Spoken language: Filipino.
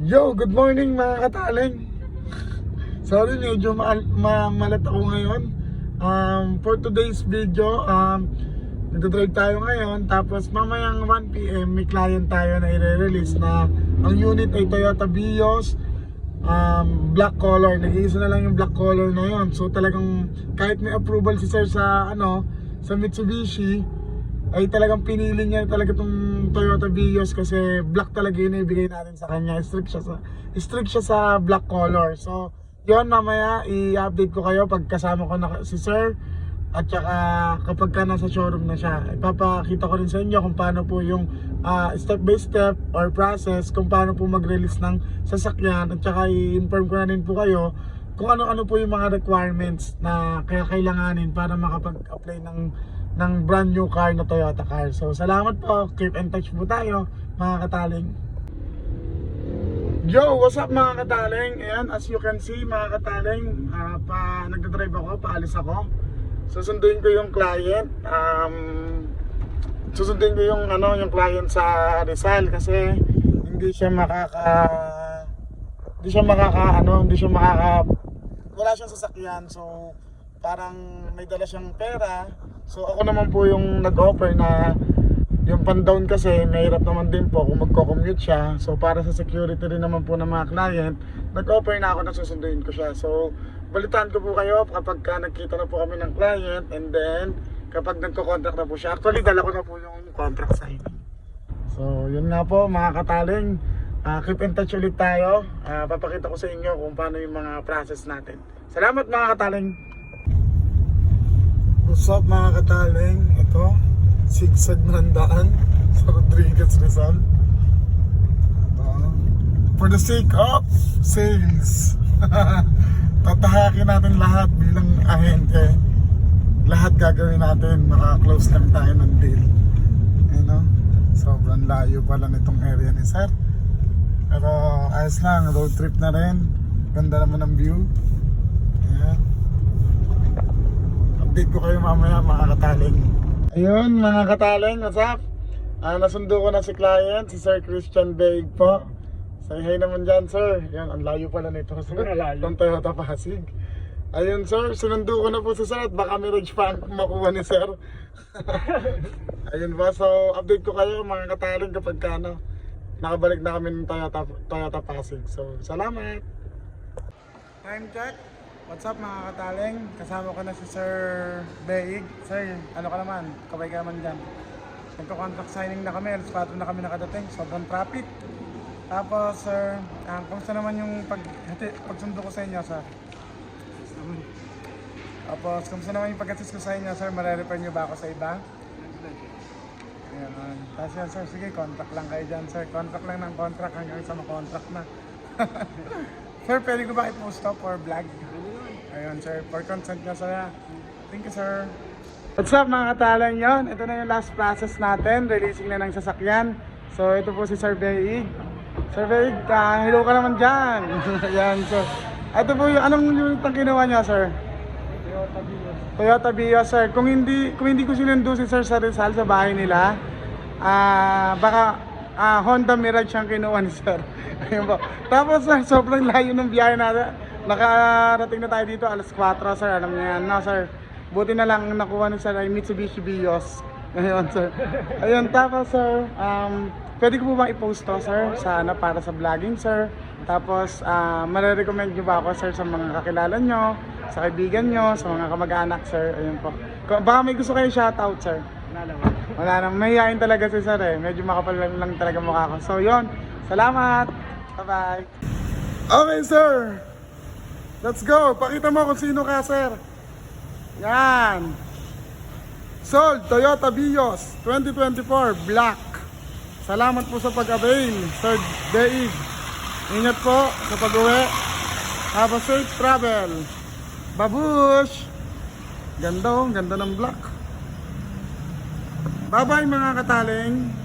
Yo, good morning mga kataling. Sorry, medyo ma ma malat ako ngayon. Um, for today's video, um, nagdadrive tayo ngayon. Tapos mamayang 1pm, may client tayo na i-release na ang unit ay Toyota Vios um, black color. Nag-iisa na lang yung black color na yon. So talagang kahit may approval si sir sa ano, sa Mitsubishi, ay talagang pinili niya talaga tong Toyota Vios kasi black talaga yun ibigay natin sa kanya. Strict siya sa strict siya sa black color. So, yon mamaya i-update ko kayo pag kasama ko na si Sir at saka kapag ka nasa showroom na siya. Ipapakita ko rin sa inyo kung paano po yung ah, step by step or process kung paano po mag-release ng sasakyan at saka i-inform ko na rin po kayo kung ano-ano po yung mga requirements na kaya kailanganin para makapag-apply ng ng brand new car na Toyota car. So, salamat po. Keep in touch po tayo, mga kataling. Yo, what's up mga kataling? Ayan, as you can see mga kataling, ah, pa, nagdadrive ako, paalis ako. Susunduin ko yung client. Um, susunduin ko yung ano, yung client sa Rizal kasi hindi siya makaka hindi siya makaka ano, hindi siya makaka wala siyang sasakyan. So parang may dala siyang pera. So ako naman po yung nag-offer na yung pan-down kasi mahirap naman din po kung magko-commute siya. So para sa security rin naman po ng mga client, nag-offer na ako na susunduin ko siya. So balitaan ko po kayo kapag ka nagkita na po kami ng client and then kapag nagko-contract na po siya. Actually dala ko na po yung contract signing. So yun nga po mga kataling. Ah, keep in touch ulit tayo. Ah, papakita ko sa inyo kung paano yung mga process natin. Salamat mga kataling. What's up mga kataling? Ito, sigsag na ang daan sa Rodriguez Rizal. Ito. For the sake of sales. Tatahakin natin lahat bilang ahente. Lahat gagawin natin. Maka-close lang tayo ng deal. You know? Sobrang layo pala nitong area ni Sir. Pero ayos lang, road trip na rin. Ganda naman ng view. Ayan. Update ko kayo mamaya mga kataling. Ayun mga kataling, what's up? Ah, nasundo ko na si client, si Sir Christian Baig po. Say hi naman dyan sir. Yan, ang layo pala nito sir. Itong Toyota Pasig. Ayun sir, sinundo ko na po si sir at baka mirage pa ang makuha ni sir. Ayun ba, so update ko kayo mga kataling kapag ka, ano, nakabalik na kami ng Toyota, Toyota Pasig. So, salamat! Time check. What's up mga kataling? Kasama ko na si Sir Beig. Sir, ano ka naman? Kabay ka naman dyan. Nagko-contract signing na kami. Alas 4 na kami nakadating. Sobrang traffic. Tapos, sir, um, kumusta naman yung pag, pagsundo ko sa inyo, sir? Tapos, kumusta naman yung pag-assist ko sa inyo, sir? Marerefer niyo ba ako sa iba? Ayan. Tapos yan, sir, sige, contract lang kayo dyan, sir. Contract lang ng contract hanggang sa makontract na. sir, pwede ko ba i-post to for vlog? Ayun, sir. For consent nyo, sir. Thank you, sir. What's up, mga katalang yon? Ito na yung last process natin. Releasing na ng sasakyan. So, ito po si Sir Beig. Sir Beig, ah, hello ka naman dyan. Ayan, so. Ito po yung, anong unit ang kinuha niya, sir? Toyota Vios. Toyota Vios, sir. Kung hindi kung hindi ko sinundo si Sir sa Rizal sa bahay nila, ah baka ah, Honda Mirage ang kinuha ni Sir. Ayun po. Tapos sir, sobrang layo ng biyahe natin. Nakarating na tayo dito alas 4, sir. Alam niyo yan, no, sir. Buti na lang nakuha ni Sir ay Mitsubishi Vios. Ayun, sir. Ayun, tapos sir, um, pwede ko po bang i-post to, sir? Sa ano, para sa vlogging, sir. Tapos, ah, marirecommend nyo ba ako, sir, sa mga kakilala nyo, sa kaibigan nyo, sa mga kamag-anak, sir. Ayun po. Baka may gusto kayo shoutout, sir. Wala naman. Wala nang mahihain talaga si sir eh. Medyo makapal lang, lang talaga mukha ko. So, yon. Salamat. Bye-bye. Okay, sir. Let's go. Pakita mo kung sino ka, sir. Yan. Sold, Toyota Vios, 2024, black. Salamat po sa pag-avail, Sir Deig. Ingat po sa pag-uwi. Have a safe travel. Babush! Ganda oh, ganda ng black. Bye-bye mga kataling.